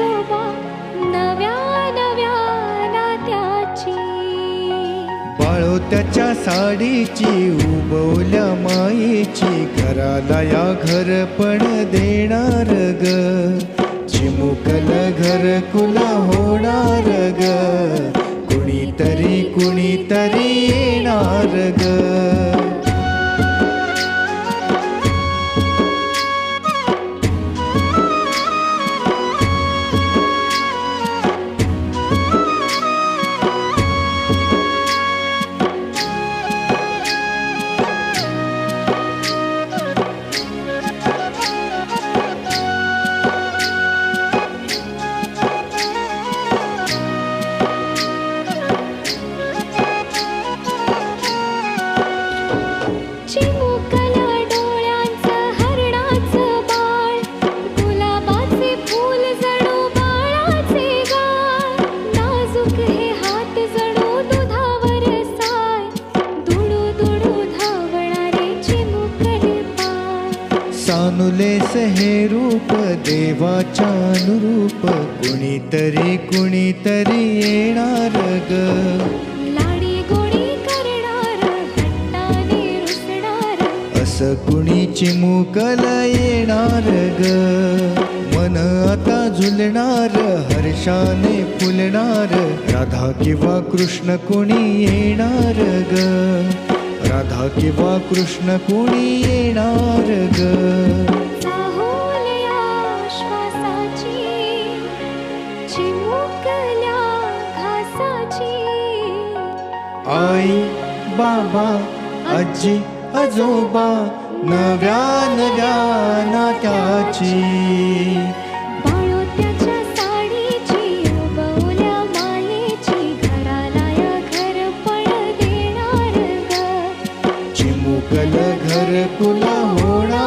आजोबा नव्या नव्या नात्याची. बाळो त्याच्या साडीची उबवल्या मायेची घराला या घर पण देणार ग. चिमुकल घर कुला होणार ग. कुणीतरी कुणीतरी सानुलेस हे रूप देवाच्या अनुरूप कुणीतरी कुणीतरी येणार ग. असं कुणी चिमुकल येणार ग. मन आता झुलणार हर्षाने फुलणार. राधा किंवा कृष्ण कुणी येणार ग. राधा किंवा कृष्ण कुणी येणार ग? आई बाबा आजी आजोबा नव्या नव्या नात्याची.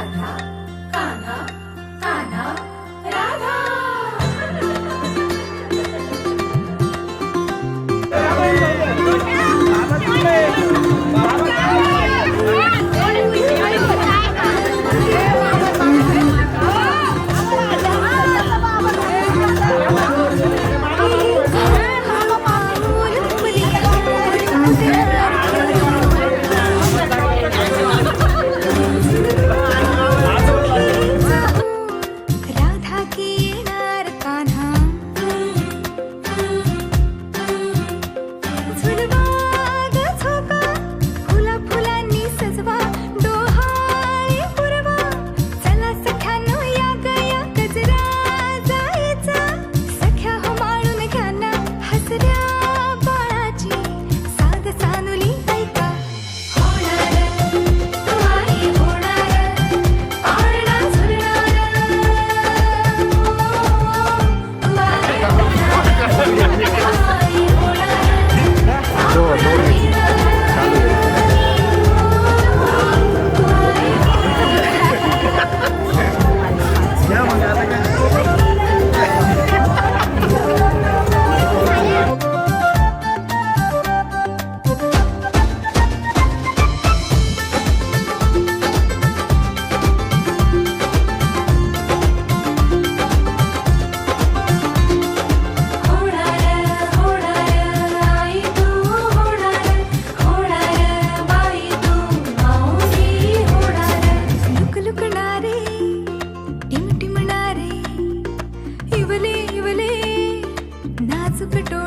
감 사.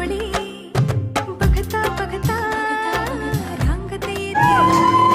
जोड़ी बखता बखता रंग तेरे